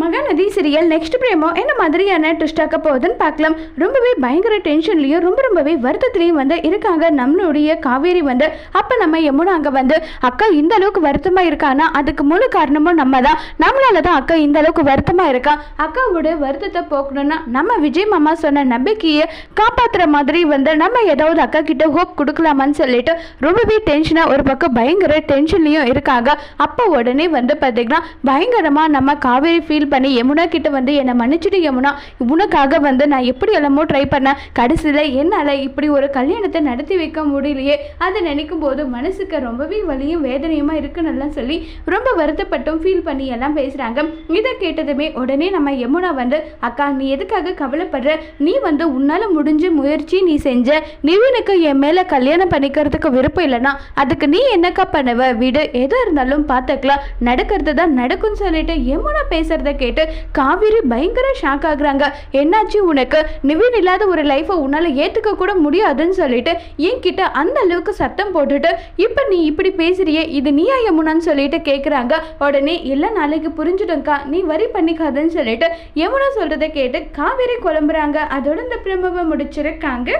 Mahanadi serial next பிரேமோ என்ன மாதிரியான ட்விஸ்டாக்க போகுதுன்னு பார்க்கலாம். ரொம்பவே பயங்கர டென்ஷன்லையும் ரொம்ப ரொம்பவே வருத்தத்துலையும் வந்து இருக்காங்க. நம்மளுடைய காவேரி வந்து அப்போ நம்ம யமுனா அங்கே வந்து அக்கா இந்த அளவுக்கு வருத்தமாக இருக்கானா? அதுக்கு முழு காரணமும் நம்ம தான். நம்மளால தான் அக்கா இந்த அளவுக்கு வருத்தமாக இருக்கா? அக்காவோட வருத்தத்தை போக்கணும்னா நம்ம விஜய் மாமா சொன்ன நம்பிக்கையை காப்பாற்றுற மாதிரி வந்து நம்ம ஏதாவது அக்கா கிட்ட ஹோப் கொடுக்கலாமான்னு சொல்லிட்டு ரொம்பவே டென்ஷனாக ஒரு பக்கம் பயங்கர டென்ஷன்லையும் இருக்காங்க. அப்போ உடனே வந்து பார்த்தீங்கன்னா பயங்கரமாக நம்ம காவேரி ஃபீல் பண்ணி யமுனா கிட்ட வந்து என்னை மன்னிச்சுட்டு யமுனா. உனக்காக வந்து நான் எப்படி எல்லாமோ ட்ரை பண்ணேன். கடைசியில் என்னால் இப்படி ஒரு கல்யாணத்தை நடத்தி வைக்க முடியலையே. அதை நினைக்கும் போது மனசுக்கு ரொம்பவே வலியும் வேதனையுமா இருக்குன்னு சொல்லி ரொம்ப வருத்தப்பட்டும் ஃபீல் பண்ணி எல்லாம் பேசுகிறாங்க இதை கேட்டதுமே உடனே நம்ம யமுனா வந்து அக்கா நீ எதுக்காக கவலைப்படுற? நீ வந்து உன்னால் முடிஞ்ச முயற்சி நீ செஞ்ச. நிவினுக்கு என் மேலே கல்யாணம் பண்ணிக்கிறதுக்கு விருப்பம் இல்லைன்னா அதுக்கு நீ என்னக்கா பண்ணுவ? வீடு. எதாக இருந்தாலும் பார்த்துக்கலாம் நடக்கிறது தான் நடக்கும்னு சொல்லிட்டு யமுனா பேசுறத கேட்டு காவிரி பயங்கர ஷாக் ஆகுறாங்க. என்னாச்சு உனக்கு? நிவின் இல்லாத ஒரு லைஃப்பை உன்னால் ஏற்றுக்க கூட முடியாதுன்னு சொல்லிட்டு என்கிட்ட அந்த அளவுக்கு சத்தம் போட்டுட்டு இப்போ நீ இப்படி பேசுறியே இது நீயா யமுனான்னு சொல்லிட்டு கேட்குறாங்க உடனே இல்லை நாளைக்கு புரிஞ்சுடும்க்கா நீ வரி பண்ணிக்காதுன்னு சொல்லிட்டு யமுனா சொல்கிறத கேட்டு காவேரி குழம்புறாங்க. அதோட இந்த பிரம்பவை முடிச்சிருக்காங்க.